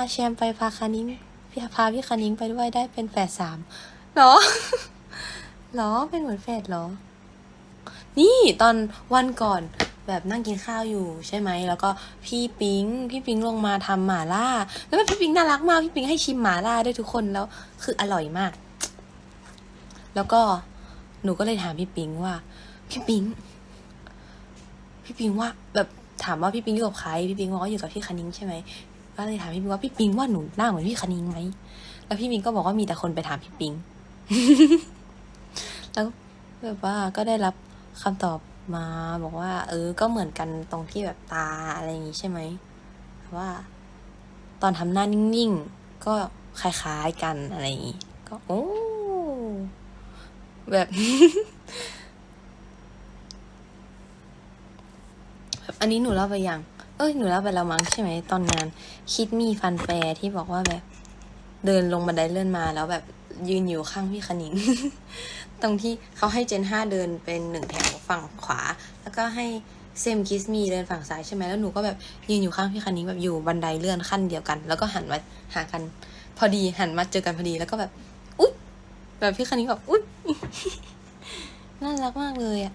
าแชมไปพาคานิ้งพี่พาพี่คานิ้งไปด้วยได้เป็นแฝดสามเหรอเหรอเป็นเหมือนแฝดเหรอ นี่ตอนวันก่อนแบบนั่งกินข้าวอยู่ใช่ไหม แล้วก็พี่ปิง พี่ปิงลงมาทำหม่าล่า แล้วแบบพี่ปิงน่ารักมาก พี่ปิงให้ชิมหม่าล่าด้วยทุกคนแล้ว คืออร่อยมาก แล้วก็หนูก็เลยถามพี่ปิงว่า พี่ปิง พี่ปิงว่า แบบถามว่าพี่ปิงอยู่กับใคร พี่ปิงบอกว่าอยู่กับพี่คณิงใช่ไหม ก็เลยถามพี่ปิงว่าพี่ปิงว่าหนูหน้าเหมือนพี่คณิงไหมแล้วพี่ปิงก็บอกว่ามีแต่คนไปถามพี่ปิง แล้วแบบว่าก็ได้รับคำตอบมาบอกว่า เออ ก็เหมือนกันตรงที่แบบตาอะไรอย่างงี้ใช่ไหมแต่ว่า ตอนทำหน้านิ่งๆ ก็คล้ายๆกันอะไรอย่างงี้ก็โอ้แบบแบบ อันนี้หนูเล่าไปยัง เอ้ยหนูเล่าไปแล้วมั้งใช่ไหมตอนงาน คิดมีฟันแฟร์ที่บอกว่าแบบ เดินลงบันไดเลื่อนมาแล้วแบบยืนอยู่ข้างพี่คณิง ตรงที่เขาให้เจนห้าเดินเป็นหนึ่งแถวฝั่งขวา แล้วก็ให้เซมคิสมีเดินฝั่งซ้ายใช่ไหมแล้วหนูก็แบบยืนอยู่ข้างพี่คณิงแบบอยู่บันไดเลื่อนขั้นเดียวกัน แล้วก็หันมาหากัน พอดีหันมาเจอกันพอดีแล้วก็แบบอุ๊ยแบบพี่คณิงแบบอุ๊ยน่ารักมากเลยอะ